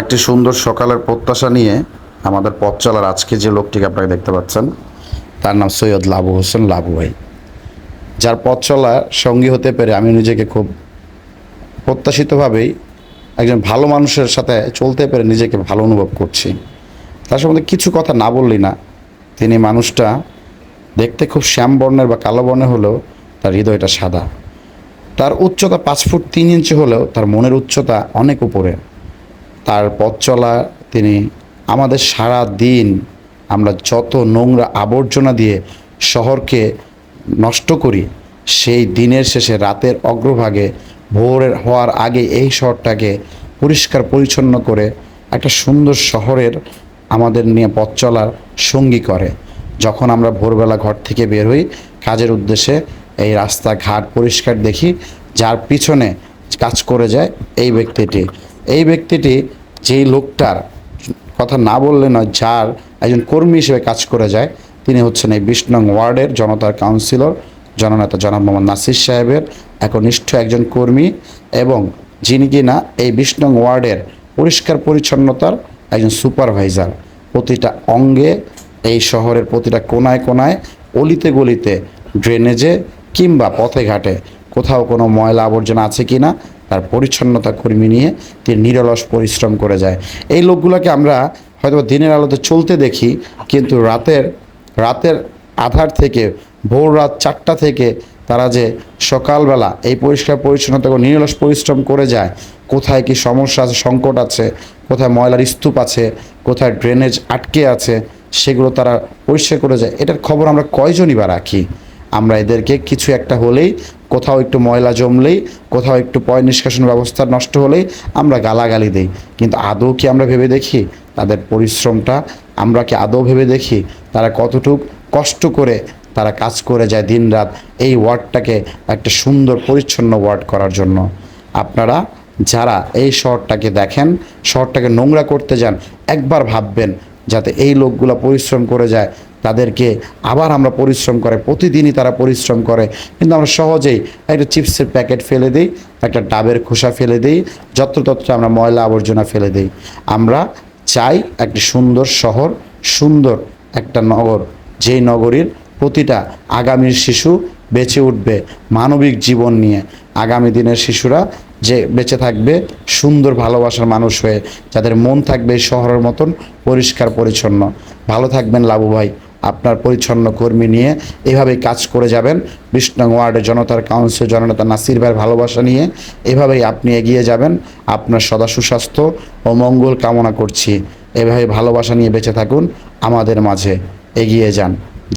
একটি সুন্দর সকালের প্রত্যাশা নিয়ে আমাদের পথ চলার আজকে যে লোকটিকে আপনারা দেখতে পাচ্ছেন, তার নাম সৈয়দ লাবু হোসেন লাবু ভাই। যার পথ চলা সঙ্গী হতে পেরে আমি নিজেকে খুব প্রত্যাশিতভাবেই একজন ভালো মানুষের সাথে চলতে পেরে নিজেকে ভালো অনুভব করছি। তার সম্বন্ধে কিছু কথা না বললি না, তিনি মানুষটা দেখতে খুব শ্যাম বর্ণের বা কালো বর্ণের হলেও তার হৃদয়টা সাদা। তার উচ্চতা পাঁচ ফুট তিন ইঞ্চি হলেও তার মনের উচ্চতা অনেক উপরে। তার পথ চলা, তিনি আমাদের সারা দিন আমরা যত নোংরা আবর্জনা দিয়ে শহরকে নষ্ট করি, সেই দিনের শেষে রাতের অগ্রভাগে ভোরের হওয়ার আগে এই শহরটাকে পরিষ্কার পরিচ্ছন্ন করে একটা সুন্দর শহরের আমাদের নিয়ে পথ চলার সঙ্গী করে। যখন আমরা ভোরবেলা ঘর থেকে বের হই, কাজের উদ্দেশ্যে এই রাস্তাঘাট পরিষ্কার দেখি, যার পিছনে কাজ করে যায় এই ব্যক্তিটি। এই ব্যক্তিটি যেই লোকটার কথা না বললে নয়, যার একজন কর্মী হিসেবে কাজ করে যায়, তিনি হচ্ছেন এই নং ওয়ার্ডের জনতার কাউন্সিলর, জননেতা জনাব মোহাম্মদ নাসির সাহেবের একনিষ্ঠ একজন কর্মী এবং যিনি কিনা এই নং ওয়ার্ডের পরিষ্কার পরিচ্ছন্নতার একজন সুপারভাইজার। প্রতিটা অঙ্গে এই শহরের প্রতিটা কোনায় কোনায় অলিতে গলিতে ড্রেনেজে কিংবা পথে ঘাটে কোথাও কোনো ময়লা আবর্জনা আছে কি না, তার পরিচ্ছন্নতা কর্মী নিয়ে তিনি নিরলস পরিশ্রম করে যায়। এই লোকগুলোকে আমরা হয়তো দিনের আলোতে চলতে দেখি, কিন্তু রাতের রাতের আধার থেকে ভোর রাত চারটা থেকে তারা যে সকালবেলা এই পরিষ্কার পরিচ্ছন্নতা নিরলস পরিশ্রম করে যায়, কোথায় কি সমস্যা আছে, সংকট আছে, কোথায় ময়লার স্তূপ আছে, কোথায় ড্রেনেজ আটকে আছে, সেগুলো তারা পরিষ্কার করে যায়। এটার খবর আমরা কয়জনই বা রাখি? আমরা এদেরকে কিছু একটা হলেই কোথাও একটু ময়লা জমলেই, কোথাও একটু পয় নিষ্কাশন ব্যবস্থা নষ্ট হলেই আমরা গালাগালি দিই। কিন্তু আদৌ কি আমরা ভেবে দেখি? তাদের পরিশ্রমটা আমরা কি আদৌ ভেবে দেখি? তারা কতটুক কষ্ট করে তারা কাজ করে যায় দিনরাত এই ওয়ার্ডটাকে একটা সুন্দর পরিচ্ছন্ন ওয়ার্ড করার জন্য। আপনারা যারা এই শহরটাকে দেখেন, শহরটাকে নোংরা করতে যান, একবার ভাববেন যাতে এই লোকগুলো পরিশ্রম করে যায় তাদেরকে আবার আমরা পরিশ্রম করে, প্রতিদিনই তারা পরিশ্রম করে। কিন্তু আমরা সহজেই একটা চিপসের প্যাকেট ফেলে দিই, একটা ডাবের খোসা ফেলে দিই, যত্রতত্র আমরা ময়লা আবর্জনা ফেলে দিই। আমরা চাই একটি সুন্দর শহর, সুন্দর একটা নগর, যেই নগরীর প্রতিটা আগামীর শিশু বেঁচে উঠবে মানবিক জীবন নিয়ে। আগামী দিনের শিশুরা যে বেঁচে থাকবে, সুন্দর ভালোবাসার মানুষ হয়ে, যাদের মন থাকবে শহরের মতন পরিষ্কার পরিচ্ছন্ন। ভালো থাকবেন লাবু ভাই। আপনার পরিচ্ছন্ন কর্মী নিয়ে এভাবেই কাজ করে যাবেন। বিষ্ণু ওয়ার্ডে জনতার কাউন্সিল জননেতা নাসির ভাইয়ের ভালোবাসা নিয়ে এভাবেই আপনি এগিয়ে যাবেন। আপনার সদা সুস্বাস্থ্য ও মঙ্গল কামনা করছি। এভাবে ভালোবাসা নিয়ে বেঁচে থাকুন। আমাদের মাঝে এগিয়ে যান।